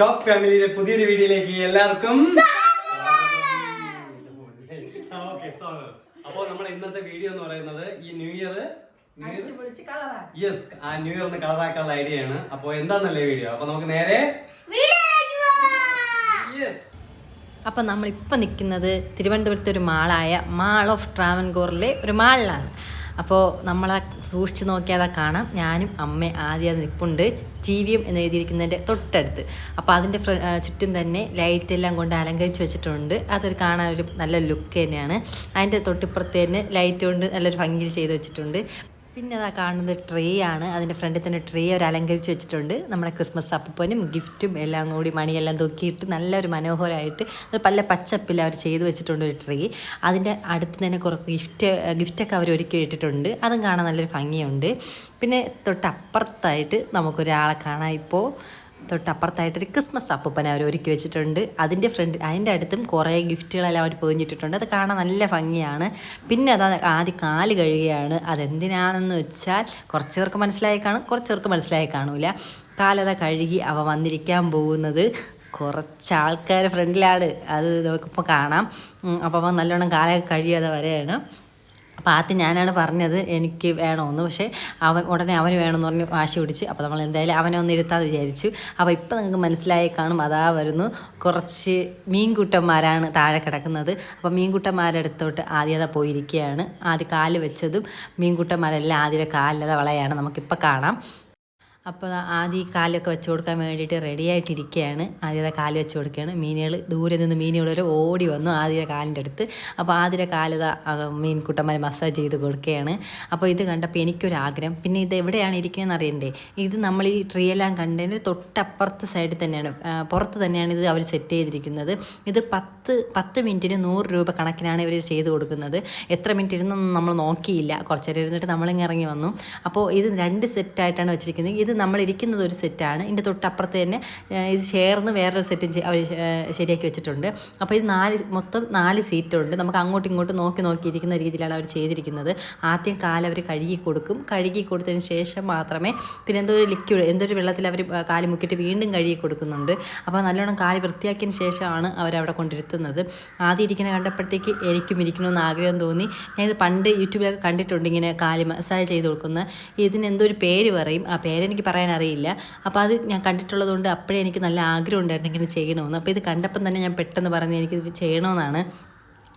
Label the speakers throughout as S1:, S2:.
S1: Shock ഫാമിലിയുടെ പുതിയൊരു വീഡിയോയിലേക്ക് എല്ലാവർക്കും ഓക്കെ സ്വാഗതം. അപ്പോൾ നമ്മൾ ഇന്നത്തെ വീഡിയോ എന്ന് പറയുന്നത് ഈ ന്യൂ ഇയർ യെസ് ആ ന്യൂ ഇയറിന് കളറാക്കാനുള്ള ഐഡിയ ആണ്. അപ്പോൾ എന്താന്നല്ലേ വീഡിയോ അപ്പൊ നമുക്ക് നേരെ യെസ്
S2: അപ്പം നമ്മളിപ്പോൾ നിൽക്കുന്നത് തിരുവനന്തപുരത്തെ ഒരു മാളായ മാൾ ഓഫ് ട്രാവൻകൂറിലെ ഒരു മാളിലാണ് അപ്പോൾ നമ്മളെ സൂക്ഷിച്ച് നോക്കിയാൽ കാണാം. ഞാനും അമ്മ ആദ്യം അത് നിൽപ്പുണ്ട് ടി വിയും എന്ന് എഴുതിയിരിക്കുന്നതിന്റെ തൊട്ടടുത്ത്. അപ്പോൾ അതിന്റെ ചുറ്റും തന്നെ ലൈറ്റ് എല്ലാം കൊണ്ട് അലങ്കരിച്ച് വെച്ചിട്ടുണ്ട്. അതൊരു കാണാൻ ഒരു നല്ല ലുക്ക് തന്നെയാണ്. അതിന്റെ തൊട്ടിപ്പുറത്ത് തന്നെ ലൈറ്റ് കൊണ്ട് നല്ലൊരു ഭംഗിയിൽ ചെയ്ത് വെച്ചിട്ടുണ്ട്. പിന്നെ അതാ കാണുന്നത് ട്രേ ആണ് അതിന്റെ ഫ്രണ്ടിൽ തന്നെ ട്രേ അവർ അലങ്കരിച്ച് വെച്ചിട്ടുണ്ട്. നമ്മുടെ ക്രിസ്മസ് അപ്പനും ഗിഫ്റ്റും എല്ലാം കൂടി മണിയെല്ലാം തൂക്കിയിട്ട് നല്ലൊരു മനോഹരമായിട്ട് പല പച്ചപ്പിൽ അവർ ചെയ്ത് വെച്ചിട്ടുണ്ട് ഒരു ട്രേ. അതിന്റെ അടുത്ത് തന്നെ കുറേ ഗിഫ്റ്റ് ഗിഫ്റ്റൊക്കെ അവർ ഒരുക്കി ഇട്ടിട്ടുണ്ട്. അതും കാണാൻ നല്ലൊരു ഭംഗിയുണ്ട്. പിന്നെ തൊട്ടപ്പുറത്തായിട്ട് നമുക്കൊരാളെ കാണാം. ഇപ്പോൾ തൊട്ടപ്പുറത്തായിട്ടൊരു ക്രിസ്മസ് അപ്പൂപ്പനെ അവർ ഒരുക്കി വെച്ചിട്ടുണ്ട്. അതിന്റെ ഫ്രണ്ട് അതിന്റെ അടുത്തും കുറേ ഗിഫ്റ്റുകളെല്ലാം അവർ പൊതിഞ്ഞിട്ടിട്ടുണ്ട്. അത് കാണാൻ നല്ല ഭംഗിയാണ്. പിന്നെ അത് ആദ്യം കാൽ കഴുകുകയാണ് അതെന്തിനാണെന്ന് വെച്ചാൽ കുറച്ച് പേർക്ക് മനസ്സിലായി കാണും കുറച്ച് പേർക്ക് മനസ്സിലായി കാണൂല. കാലത കഴുകി അവ വന്നിരിക്കാൻ പോകുന്നത് കുറച്ച് ആൾക്കാർ ഫ്രണ്ടിലാണ് അത് നമുക്കിപ്പോൾ കാണാം. അപ്പോൾ നല്ലോണം കാലൊക്കെ കഴിയാതെ വരെയാണ്. അപ്പോൾ ആദ്യം ഞാനാണ് പറഞ്ഞത് എനിക്ക് വേണമെന്ന്. പക്ഷേ അവൻ ഉടനെ അവന് വേണമെന്ന് പറഞ്ഞ് വാശി പിടിച്ച് അപ്പോൾ നമ്മൾ എന്തായാലും അവനെ ഒന്ന് ഇരുത്താതെ വിചാരിച്ചു. അപ്പോൾ ഇപ്പം നിങ്ങൾക്ക് മനസ്സിലായി കാണും അതാ വരുന്നു. കുറച്ച് മീൻകുട്ടന്മാരാണ് താഴെ കിടക്കുന്നത്. അപ്പോൾ മീൻകുട്ടന്മാരുടെ അടുത്തോട്ട് ആദ്യം അതാ പോയിരിക്കുകയാണ്. ആദ്യം കാൽ വെച്ചതും മീൻകുട്ടന്മാരെല്ലാം ആദ്യം കാലിലത വളയാണ്. നമുക്കിപ്പോൾ കാണാം. അപ്പോൾ ആദ്യം ഈ കാലൊക്കെ വെച്ച് കൊടുക്കാൻ വേണ്ടിയിട്ട് റെഡി ആയിട്ടിരിക്കുകയാണ് ആദ്യത്തെ കാൽ വെച്ച് കൊടുക്കുകയാണ്. മീനുകൾ ദൂരെ നിന്ന് മീനുകൾ വരെ ഓടി വന്നു ആദ്യ കാലിന്റെ അടുത്ത്. അപ്പോൾ ആദ്യ കാലിത മീൻകുട്ടന്മാർ മസാജ് ചെയ്ത് കൊടുക്കുകയാണ്. അപ്പോൾ ഇത് കണ്ടപ്പോൾ എനിക്കൊരാഗ്രഹം. പിന്നെ ഇത് എവിടെയാണ് ഇരിക്കുന്നതെന്ന് അറിയണ്ടേ? ഇത് നമ്മൾ ഈ ട്രീ എല്ലാം കണ്ടതിന്റെ തൊട്ടപ്പുറത്ത് സൈഡിൽ തന്നെയാണ്. പുറത്ത് തന്നെയാണ് ഇത് അവർ സെറ്റ് ചെയ്തിരിക്കുന്നത്. ഇത് പത്ത് പത്ത് മിനിറ്റിന് നൂറ് രൂപ കണക്കിനാണ് ഇവർ ചെയ്ത് കൊടുക്കുന്നത്. എത്ര മിനിറ്റ് ഇരുന്നൊന്നും നമ്മൾ നോക്കിയില്ല. കുറച്ചേരം ഇരുന്നിട്ട് നമ്മളിങ്ങനെ ഇറങ്ങി വന്നു. അപ്പോൾ ഇത് രണ്ട് സെറ്റായിട്ടാണ് വെച്ചിരിക്കുന്നത്. ഇത് നമ്മൾ ഇരിക്കുന്നത് ഒരു സെറ്റാണ്. ഇതിന്റെ തൊട്ടപ്പുറത്ത് തന്നെ ഇത് ചേർന്ന് വേറൊരു സെറ്റും അവർ ശരിയാക്കി വെച്ചിട്ടുണ്ട്. അപ്പോൾ ഇത് നാല് മൊത്തം നാല് സീറ്റുണ്ട്. നമുക്ക് അങ്ങോട്ടും ഇങ്ങോട്ടും നോക്കി നോക്കി ഇരിക്കുന്ന രീതിയിലാണ് അവർ ചെയ്തിരിക്കുന്നത്. ആദ്യം കാൽ അവർ കഴുകി കൊടുക്കും. കഴുകി കൊടുത്തതിന് ശേഷം മാത്രമേ പിന്നെ എന്തോ ഒരു ലിക്വിഡ് എന്തോ ഒരു വെള്ളത്തിൽ അവർ കാൽ മുക്കിയിട്ട് വീണ്ടും കഴുകി കൊടുക്കുന്നുണ്ട്. അപ്പോൾ നല്ലോണം കാൽ വൃത്തിയാക്കിയതിന് ശേഷമാണ് അവരവിടെ കൊണ്ടിരുത്തുന്നത്. ആദ്യം ഇരിക്കുന്ന കണ്ടപ്പോഴത്തേക്ക് എനിക്കും ഇരിക്കണമെന്ന് ആഗ്രഹം തോന്നി. ഞാൻ ഇത് പണ്ട് യൂട്യൂബിലൊക്കെ കണ്ടിട്ടുണ്ട് ഇങ്ങനെ കാൽ മസാജ് ചെയ്ത് കൊടുക്കുന്ന. ഇതിന് എന്തോ ഒരു പേര് പറയും? ആ പേരെനിക്ക് പറയാൻ അറിയില്ല അപ്പോൾ അത് ഞാൻ കണ്ടിട്ടുള്ളത് കൊണ്ട് അപ്പോഴേ എനിക്ക് നല്ല ആഗ്രഹം ഉണ്ടായിരുന്നു ഇങ്ങനെ ചെയ്യണമെന്ന്. അപ്പോൾ ഇത് കണ്ടപ്പം തന്നെ ഞാൻ പെട്ടെന്ന് പറഞ്ഞ് എനിക്കിത് ചെയ്യണമെന്നാണ്.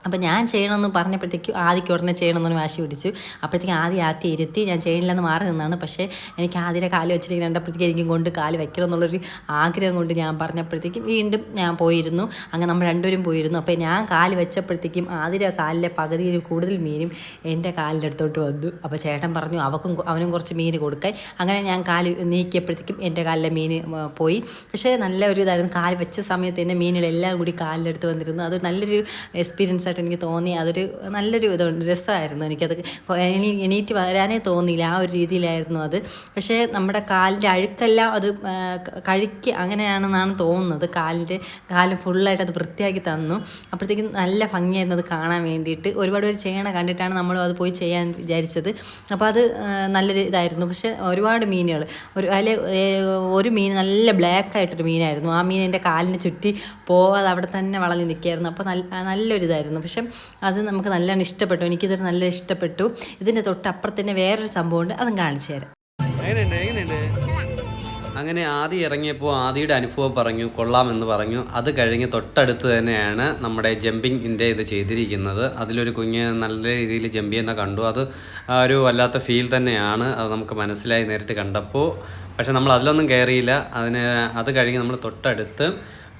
S2: അപ്പോൾ ഞാൻ ചെയ്യണമെന്ന് പറഞ്ഞപ്പോഴത്തേക്കും ആദ്യക്ക് ഉടനെ ചെയ്യണമെന്ന് വാശി പിടിച്ചു. അപ്പോഴത്തേക്കും ആദ്യം ആദ്യം ഇരുത്തി ഞാൻ ചെയ്യണില്ലെന്ന് മാറി നിന്നാണ്. പക്ഷേ എനിക്ക് ആദ്യം കാൽ വെച്ചിട്ട് കണ്ടപ്പോഴത്തേക്കും എനിക്കും കൊണ്ട് കാൽ വെക്കണം എന്നുള്ളൊരു ആഗ്രഹം കൊണ്ട് ഞാൻ പറഞ്ഞപ്പോഴത്തേക്കും വീണ്ടും ഞാൻ പോയിരുന്നു. അങ്ങനെ നമ്മൾ രണ്ടുപേരും പോയിരുന്നു. അപ്പോൾ ഞാൻ കാൽ വെച്ചപ്പോഴത്തേക്കും ആദ്യം കാലിലെ പകുതിയിൽ കൂടുതൽ മീനും എന്റെ കാലിന്റെ അടുത്തോട്ട് വന്നു. അപ്പോൾ ചേട്ടൻ പറഞ്ഞു അവക്കും അവനും കുറച്ച് മീൻ കൊടുക്കാൻ. അങ്ങനെ ഞാൻ കാൽ നീക്കിയപ്പോഴത്തേക്കും എന്റെ കാലിലെ മീൻ പോയി. പക്ഷേ നല്ല ഒരു ഇതായിരുന്നു. കാൽ വെച്ച സമയത്ത് തന്നെ മീനുകളെല്ലാം കൂടി കാലിന്റെ അടുത്ത് വന്നിരുന്നു. അത് നല്ലൊരു എക്സ്പീരിയൻസ് ആയിട്ട് എനിക്ക് തോന്നി അതൊരു നല്ലൊരു ഇതുണ്ട്. രസമായിരുന്നു എനിക്കത് എണീ എണീറ്റ് വരാനേ തോന്നിയില്ല ആ ഒരു രീതിയിലായിരുന്നു അത്. പക്ഷേ നമ്മുടെ കാലിന്റെ അഴുക്കെല്ലാം അത് കഴിക്ക് അങ്ങനെയാണെന്നാണ് തോന്നുന്നത്. കാലിന്റെ കാൽ ഫുള്ളായിട്ട് അത് വൃത്തിയാക്കി തന്നു. അപ്പോഴത്തേക്കും നല്ല ഭംഗിയായിരുന്നു അത് കാണാൻ വേണ്ടിയിട്ട്. ഒരുപാട് പേര് ചെയ്യണ കണ്ടിട്ടാണ് നമ്മളും അത് പോയി ചെയ്യാൻ വിചാരിച്ചത്. അപ്പോൾ അത് നല്ലൊരു ഇതായിരുന്നു. പക്ഷേ ഒരുപാട് മീനുകൾ. ഒരു അതിൽ ഒരു മീൻ നല്ല ബ്ലാക്ക് ആയിട്ടൊരു മീനായിരുന്നു. ആ മീൻ എന്റെ കാലിന് ചുറ്റി പോവാതെ അവിടെ തന്നെ വളഞ്ഞ് നിൽക്കുകയായിരുന്നു. അപ്പോൾ നല്ല നല്ലൊരു ഇതായിരുന്നു പക്ഷെ അത് നമുക്ക് നല്ലോണം ഇഷ്ടപ്പെട്ടു. എനിക്കിതൊരു നല്ല ഇഷ്ടപ്പെട്ടു. ഇതിന്റെ തൊട്ടപ്പുറത്ത് തന്നെ വേറൊരു സംഭവമുണ്ട്. അതും കാണിച്ചു തരാം.
S1: എങ്ങനെയുണ്ട്? എങ്ങനെയുണ്ട്? അങ്ങനെ ആദ്യം ഇറങ്ങിയപ്പോൾ ആദിയുടെ അനുഭവം പറഞ്ഞു കൊള്ളാമെന്ന് പറഞ്ഞു. അത് കഴിഞ്ഞ് തൊട്ടടുത്ത് തന്നെയാണ് നമ്മുടെ ജമ്പിങ് ഇന്റെ ഇത് ചെയ്തിരിക്കുന്നത്. അതിലൊരു കുഞ്ഞ് നല്ല രീതിയിൽ ജമ്പ് ചെയ്യുന്ന കണ്ടു. അത് ഒരു വല്ലാത്ത ഫീൽ തന്നെയാണ്. അത് നമുക്ക് മനസ്സിലായി നേരിട്ട് കണ്ടപ്പോൾ പക്ഷെ നമ്മൾ അതിലൊന്നും കയറിയില്ല. അതിന് അത് കഴിഞ്ഞ് നമ്മൾ തൊട്ടടുത്ത്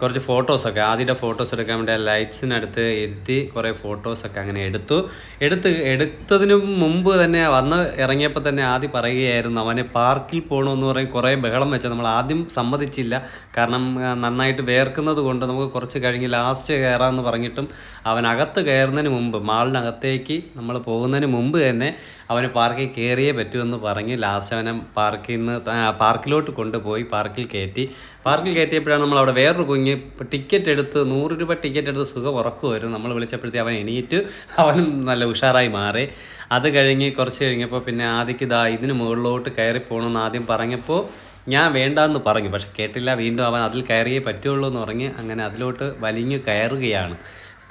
S1: കുറച്ച് ഫോട്ടോസൊക്കെ ആദ്യത്തെ ഫോട്ടോസ് എടുക്കാൻ വേണ്ടി ആ ലൈറ്റ്സിനടുത്ത് ഇരുത്തി കുറേ ഫോട്ടോസൊക്കെ അങ്ങനെ എടുത്തു. എടുത്ത് എടുത്തതിന് മുമ്പ് തന്നെ വന്ന് ഇറങ്ങിയപ്പോൾ തന്നെ ആദ്യം പറയുകയായിരുന്നു അവനെ പാർക്കിൽ പോകണമെന്ന് പറയും കുറേ ബഹളം വെച്ചാൽ നമ്മൾ ആദ്യം സമ്മതിച്ചില്ല. കാരണം നന്നായിട്ട് വേർക്കുന്നത് കൊണ്ട് നമുക്ക് കുറച്ച് കഴിഞ്ഞ് ലാസ്റ്റ് കയറാമെന്ന് പറഞ്ഞിട്ടും അവൻ അകത്ത് കയറുന്നതിന് മുമ്പ് മാളിനകത്തേക്ക് നമ്മൾ പോകുന്നതിന് മുമ്പ് തന്നെ അവന് പാർക്കിൽ കയറിയേ പറ്റുമെന്ന് പറഞ്ഞ് ലാസ്റ്റ് അവനെ പാർക്കിൽ നിന്ന് പാർക്കിലോട്ട് കൊണ്ടുപോയി പാർക്കിൽ കയറ്റി പാർക്കിൽ കയറ്റിയപ്പോഴാണ് നമ്മൾ അവിടെ വേറൊരു കുഞ്ഞ് ടിക്കറ്റ് എടുത്ത് നൂറ് രൂപ ടിക്കറ്റ് എടുത്ത് സുഖം ഉറക്കുമായിരുന്നു. നമ്മൾ വിളിച്ചപ്പോഴത്തേക്ക് അവൻ എണീറ്റ് അവനും നല്ല ഉഷാറായി മാറി. അത് കഴിഞ്ഞ് കുറച്ച് കഴിഞ്ഞപ്പോൾ പിന്നെ ആദ്യക്ക് ഇതാ ഇതിന് മുകളിലോട്ട് കയറി പോകണമെന്ന് ആദ്യം പറഞ്ഞപ്പോൾ ഞാൻ വേണ്ടാന്ന് പറഞ്ഞു. പക്ഷെ കേട്ടില്ല വീണ്ടും അവൻ അതിൽ കയറിയേ പറ്റുള്ളൂ എന്ന് പറഞ്ഞ് അങ്ങനെ അതിലോട്ട് വലിഞ്ഞു കയറുകയാണ്.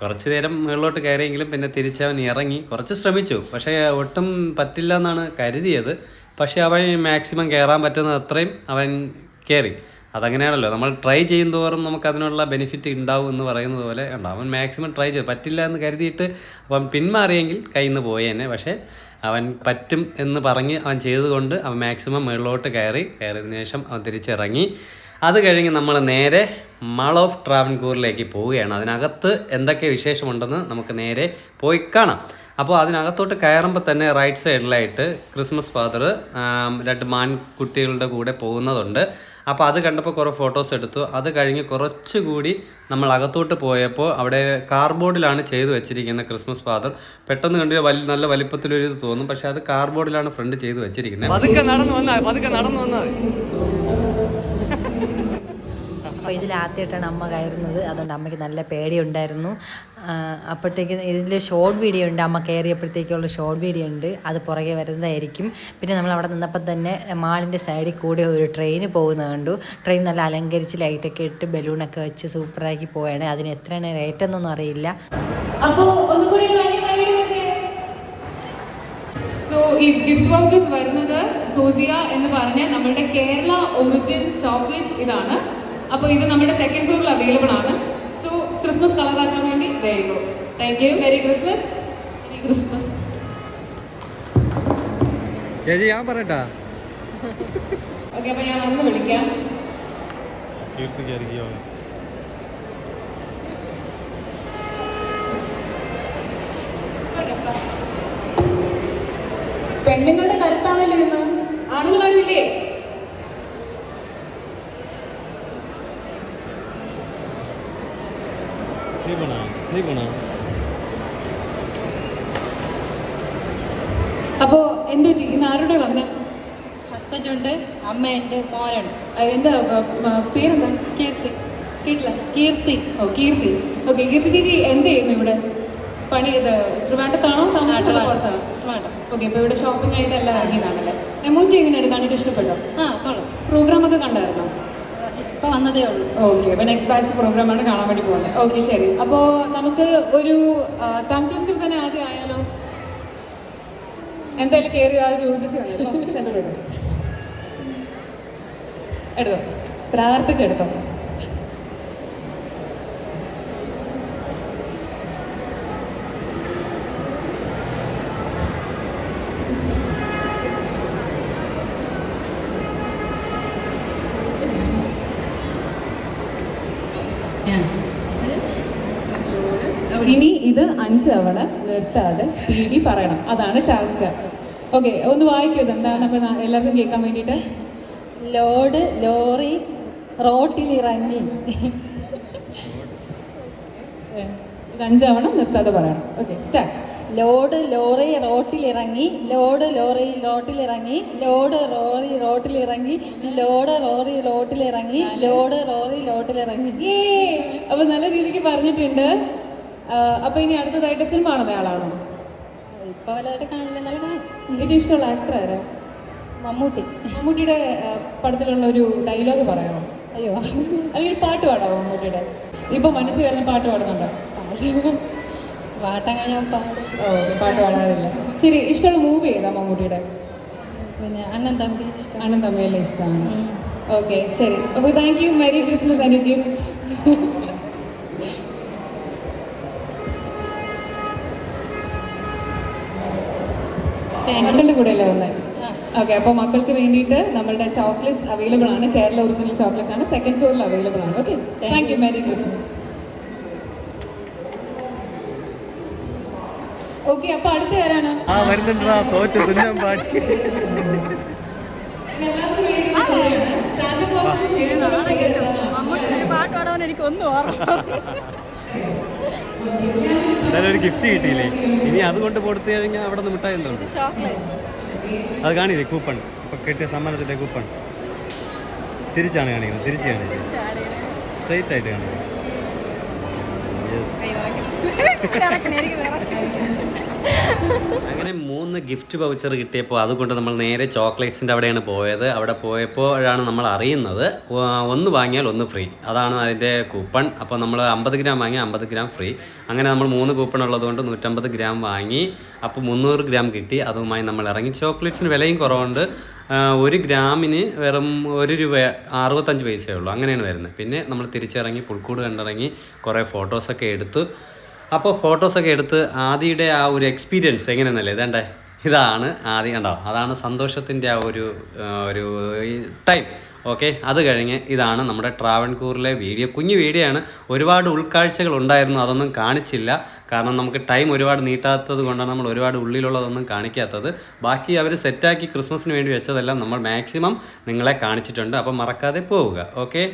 S1: കുറച്ച് നേരം മുകളിലോട്ട് കയറിയെങ്കിലും പിന്നെ തിരിച്ചവൻ ഇറങ്ങി. കുറച്ച് ശ്രമിച്ചു. പക്ഷേ ഒട്ടും പറ്റില്ല എന്നാണ് കരുതിയത്. പക്ഷേ അവൻ മാക്സിമം കയറാൻ പറ്റുന്ന അത്രയും അവൻ കയറി. അതങ്ങനെയാണല്ലോ. നമ്മൾ ട്രൈ ചെയ്യുന്തോറും നമുക്ക് അതിനുള്ള ബെനിഫിറ്റ് ഉണ്ടാവും എന്ന് പറയുന്നത് പോലെ അവൻ മാക്സിമം ട്രൈ ചെയ്ത്. പറ്റില്ല എന്ന് കരുതിയിട്ട് അവൻ പിന്മാറിയെങ്കിൽ കയ്യിൽ നിന്ന് പോയേനെ. പക്ഷേ അവൻ പറ്റും എന്ന് പറഞ്ഞ് അവൻ ചെയ്തുകൊണ്ട് അവൻ മാക്സിമം മുകളിലോട്ട് കയറി. കയറിയതിനു ശേഷം അവൻ തിരിച്ചിറങ്ങി. അത് കഴിഞ്ഞ് നമ്മൾ നേരെ മൾ ഓഫ് ട്രാവൻകൂറിലേക്ക് പോവുകയാണ്. അതിനകത്ത് എന്തൊക്കെ വിശേഷമുണ്ടെന്ന് നമുക്ക് നേരെ പോയി കാണാം. അപ്പോൾ അതിനകത്തോട്ട് കയറുമ്പോൾ തന്നെ റൈറ്റ് സൈഡിലായിട്ട് ക്രിസ്മസ് ഫാദർ രണ്ട് മാൻകുട്ടികളുടെ കൂടെ പോകുന്നതുണ്ട്. അപ്പോൾ അത് കണ്ടപ്പോൾ കുറേ ഫോട്ടോസ് എടുത്തു. അത് കഴിഞ്ഞ് കുറച്ചുകൂടി നമ്മൾ അകത്തോട്ട് പോയപ്പോൾ അവിടെ കാർബോർഡിലാണ് ചെയ്തു വെച്ചിരിക്കുന്നത് ക്രിസ്മസ് ഫാദർ പെട്ടെന്ന് കണ്ടു വലിയ നല്ല വലിപ്പത്തിലൊരു ഇത് തോന്നും. പക്ഷേ അത് കാർബോർഡിലാണ് ഫ്രണ്ട് ചെയ്തു വെച്ചിരിക്കുന്നത്.
S3: നടന്നു വന്നാൽ നടന്നു വന്നാൽ.
S2: അപ്പോൾ ഇതിലാദ്യമായിട്ടാണ് അമ്മ കയറുന്നത്. അതുകൊണ്ട് അമ്മയ്ക്ക് നല്ല പേടിയുണ്ടായിരുന്നു. ഉണ്ടായിരുന്നു അപ്പോഴത്തേക്ക് ഇതിൽ ഷോർട്ട് വീഡിയോ ഉണ്ട്. അമ്മ കയറിയപ്പോഴത്തേക്കുള്ള ഷോർട്ട് വീഡിയോ ഉണ്ട്. അത് പുറകെ വരുന്നതായിരിക്കും. പിന്നെ നമ്മൾ അവിടെ നിന്നപ്പോൾ തന്നെ മാളിന്റെ സൈഡിൽ കൂടി ഒരു ട്രെയിൻ പോകുന്നത് കണ്ടു. ട്രെയിൻ നല്ല അലങ്കരിച്ച് ലൈറ്റൊക്കെ ഇട്ട് ബലൂണൊക്കെ വെച്ച് സൂപ്പറാക്കി പോവുകയാണ്. അതിന് എത്രയാണ് റേറ്റ് എന്നൊന്നും അറിയില്ല.
S4: അപ്പോൾ ഒന്നുകൂടി സോ ഈ ഗിഫ്റ്റ് വൗച്ചേഴ്സ് വരുന്നത് കോസിയ എന്ന് പറഞ്ഞ നമ്മുടെ കേരള ഒറിജിൻ ചോക്ലേറ്റ് ഇതാണ്. അപ്പോൾ ഇത് നമ്മുടെ സെക്കൻഡ് ഫ്ലോറിൽ അവൈലബിൾ ആണ്. സോ ക്രിസ്മസ് കളറാക്കാൻ വേണ്ടി വേഗം thank you merry Christmas merry Christmas
S1: ചേച്ചി ഞാൻ പറയട്ടാ?
S4: ഓക്കെ അപ്പൊ ഞാൻ വന്ന് വിളിക്കാം. പെണ്ണുങ്ങളുടെ കരുത്താണല്ലോ ഇന്ന്? ആണുങ്ങളാരും ഇല്ലേ?
S1: പോണാ
S4: അപ്പോ എന്ത് പറ്റി? ഇന്ന് ആരുടെ വന്ന?
S5: ഹസ്ബൻഡ് ഉണ്ട് അമ്മയുണ്ട് മോനുണ്ട്.
S4: എന്താ പേരെന്താ?
S5: കീർത്തി.
S4: കേട്ടില്ല?
S5: കീർത്തി.
S4: ഓ കീർത്തി. ഓക്കെ കീർത്തി ചേച്ചി എന്ത് ചെയ്യുന്നു ഇവിടെ? പണി ഇത് ട്രിവാൻഡത്താണോ പുറത്താണോ? ഓക്കെ ഇപ്പൊ ഇവിടെ ഷോപ്പിംഗ് ആയിട്ട് എല്ലാം ഇറങ്ങിയതാണല്ലേ? എമൗണ്ട് എങ്ങനെയാണ് കണ്ടിട്ട് ഇഷ്ടപ്പെട്ടോ?
S5: ആ കൊള്ളാം.
S4: പ്രോഗ്രാം ഒക്കെ കണ്ടായിരുന്നോ?
S5: ഇപ്പൊ വന്നതേ ഉള്ളൂ.
S4: ഓക്കെ അപ്പൊ നെക്സ്റ്റ് ബാച്ച് പ്രോഗ്രാം ആണ് കാണാൻ വേണ്ടി പോകുന്നത് ഓക്കെ ശരി. അപ്പോ നമുക്ക് ഒരു ടങ് ട്വിസ്റ്റ് തന്നെ ആദ്യം ആയാലോ? എന്തായാലും കയറി ആ ഒരു എടുത്തോ? പ്രാർത്ഥിച്ചെടുത്തോ ഇനി ഇത് അഞ്ച് തവണ നിർത്താതെ സ്പീഡി പറയണം. അതാണ് ടാസ്ക് ഓക്കെ ഒന്ന് വായിക്കൂ എന്താണ് അപ്പൊ എല്ലാവർക്കും കേൾക്കാൻ വേണ്ടിയിട്ട്?
S5: ലോഡ് ലോറി റോട്ടിൽ
S4: ഇറങ്ങി അഞ്ച് തവണ നിർത്താതെ പറയണം. ഓക്കെ സ്റ്റാർട്ട്
S5: ലോഡ് ലോറി റോട്ടിലിറങ്ങി ലോഡ് ലോറി റോട്ടിലിറങ്ങി ലോഡ് റോറി റോട്ടിലിറങ്ങി ലോഡ് റോറി റോട്ടിലിറങ്ങി ലോഡ് റോറി റോട്ടിലിറങ്ങി
S4: ഇറങ്ങി. അപ്പൊ നല്ല രീതിക്ക് പറഞ്ഞിട്ടുണ്ട്. അപ്പൊ ഇനി അടുത്തതായിട്ട് സിനിമ കാണുന്ന ആളാണോ
S5: ഇപ്പൊ വലുതായിട്ട് കാണില്ല എന്നാലും കാണും.
S4: ഏറ്റവും ഇഷ്ടമുള്ള ആക്ടർ ആരാ?
S5: മമ്മൂട്ടി.
S4: മമ്മൂട്ടിയുടെ പടത്തിലുള്ള ഒരു ഡയലോഗ് പറയാമോ?
S5: അയ്യോ.
S4: അല്ലെങ്കിൽ പാട്ട് പാടാമോ മമ്മൂട്ടിയുടെ? ഇപ്പൊ മനസ്സിൽ വരുന്ന പാട്ട് പാടുന്നുണ്ടോ?
S5: പാട്ടങ്ങനെ ഞാൻ പാടും.
S4: ഓ പാട്ട് പാടാറില്ല. ശരി ഇഷ്ടമുള്ള മൂവി ഏതാ മമ്മൂട്ടിയുടെ?
S5: പിന്നെ അണ്ണൻ തമ്പി ഇഷ്ടം.
S4: അണ്ണൻ തമ്മിലുള്ള ഇഷ്ടമാണ്. ഓക്കെ ശരി. അപ്പോൾ thank you merry Christmas and മക്കളുടെ കൂടെ അല്ലേ വന്നത് ഓക്കെ അപ്പോൾ മക്കൾക്ക് വേണ്ടിയിട്ട് നമ്മളുടെ ചോക്ലേറ്റ്സ് അവൈലബിൾ ആണ്. കേരള ഒറിജിനൽ ചോക്ലേറ്റ്സ് ആണ്. സെക്കൻഡ് ഫ്ലോറിൽ അവൈലബിൾ ആണ്. Okay thank you merry Christmas okay അപ്പൊ അടുത്ത വരാനോ?
S1: ആ വരുന്നുണ്ടാ. തോറ്റു. പാട്ടി.
S5: പാട്ട് പാടാൻ എനിക്ക് ഒന്നും ഓർമ്മ
S1: എന്തായാലും ഒരു ഗിഫ്റ്റ് കിട്ടിയില്ലേ? ഇനി അതുകൊണ്ട് കൊടുത്തു കഴിഞ്ഞാൽ അവിടെ നിന്ന് മിഠായി എന്തുണ്ട്? അത് കാണില്ലേ കൂപ്പൺ ഇപ്പൊ കിട്ടിയ സമ്മാനത്തിന്റെ കൂപ്പൺ തിരിച്ചാണ് കാണിക്കുന്നത് തിരിച്ച് കാണിക്കുന്നത്. സ്ട്രെയിറ്റ് ആയിട്ട് കാണിക്കുന്നത്. അങ്ങനെ മൂന്ന് ഗിഫ്റ്റ് വൗച്ചർ കിട്ടിയപ്പോൾ അതുകൊണ്ട് നമ്മൾ നേരെ ചോക്ലേറ്റ്സിന്റെ അവിടെയാണ് പോയത്. അവിടെ പോയപ്പോഴാണ് നമ്മൾ അറിയുന്നത് ഒന്ന് വാങ്ങിയാൽ ഒന്ന് ഫ്രീ അതാണ് അതിന്റെ കൂപ്പൺ അപ്പോൾ നമ്മൾ അമ്പത് ഗ്രാം വാങ്ങി അമ്പത് ഗ്രാം ഫ്രീ അങ്ങനെ നമ്മൾ മൂന്ന് കൂപ്പൺ ഉള്ളതുകൊണ്ട് നൂറ്റമ്പത് ഗ്രാം വാങ്ങി. അപ്പോൾ മുന്നൂറ് ഗ്രാം കിട്ടി. അതുമായി നമ്മൾ ഇറങ്ങി. ചോക്ലേറ്റ്സിന് വിലയും കുറവുണ്ട്. ഒരു ഗ്രാമിന് വെറും ഒരു രൂപ അറുപത്തഞ്ച് പൈസയേ ഉള്ളൂ. അങ്ങനെയാണ് വരുന്നത്. പിന്നെ നമ്മൾ തിരിച്ചിറങ്ങി പുൽക്കൂട് കണ്ടിറങ്ങി കുറേ ഫോട്ടോസൊക്കെ എടുത്തു. അപ്പോൾ ഫോട്ടോസൊക്കെ എടുത്ത് ആദിയുടെ ആ ഒരു എക്സ്പീരിയൻസ് എങ്ങനെയെന്നല്ലേ? ഇതേണ്ടേ. ഇതാണ് ആദ്യം കണ്ടോ? അതാണ് സന്തോഷത്തിന്റെ ആ ഒരു ഒരു ടൈം ഓക്കെ അത് കഴിഞ്ഞ് ഇതാണ് നമ്മുടെ ട്രാവൻകൂറിലെ വീഡിയോ. കുഞ്ഞു വീഡിയോ ആണ്. ഒരുപാട് ഉൾക്കാഴ്ചകൾ ഉണ്ടായിരുന്നു. അതൊന്നും കാണിച്ചില്ല. കാരണം നമുക്ക് ടൈം ഒരുപാട് നീട്ടാത്തത് കൊണ്ടാണ് നമ്മൾ ഒരുപാട് ഉള്ളിലുള്ളതൊന്നും കാണിക്കാത്തത്. ബാക്കി അവർ സെറ്റാക്കി ക്രിസ്മസിന് വേണ്ടി വെച്ചതെല്ലാം നമ്മൾ മാക്സിമം നിങ്ങളെ കാണിച്ചിട്ടുണ്ട്. അപ്പോൾ മറക്കാതെ പോവുക. ഓക്കെ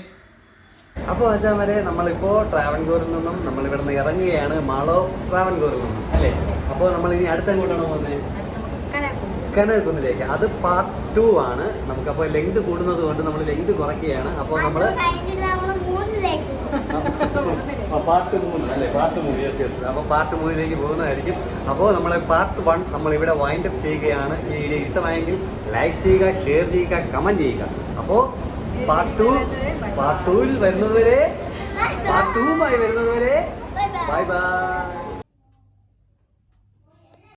S1: അപ്പോൾ വരെ നമ്മളിപ്പോൾ ട്രാവൻകൂറിൽ നിന്നും നമ്മൾ ഇവിടെ നിന്ന് ഇറങ്ങുകയാണ് മാളോ ട്രാവൻകൂറിൽ നിന്നും അല്ലേ? അപ്പോൾ നമ്മൾ ഇനി അടുത്ത എങ്ങോട്ടാണ് പോകുന്നത് കനകുന്നിലേക്ക് അത് പാർട്ട് ടു ആണ്. നമുക്കപ്പോൾ ലെങ്ത് കൂടുന്നത് കൊണ്ട് നമ്മൾ ലെങ്ത് കുറയ്ക്കുകയാണ്. അപ്പോൾ നമ്മൾ പാർട്ട് മൂന്ന് അല്ലേ? പാർട്ട് മൂന്ന് യെസ് യെസ് അപ്പോൾ പാർട്ട് മൂന്നിലേക്ക് പോകുന്നതായിരിക്കും. അപ്പോൾ നമ്മൾ പാർട്ട് വൺ നമ്മൾ ഇവിടെ വൈൻഡപ്പ് ചെയ്യുകയാണ്. ഈ വീഡിയോ ഇഷ്ടമായെങ്കിൽ ലൈക്ക് ചെയ്യുക ഷെയർ ചെയ്യുക കമന്റ് ചെയ്യുക. അപ്പോൾ പാർട്ട് ടു പാർട്ട് ടൂവിൽ വരുന്നതുവരെ പാർട്ട് ടൂവുമായി വരുന്നതുവരെ ബൈ ബൈ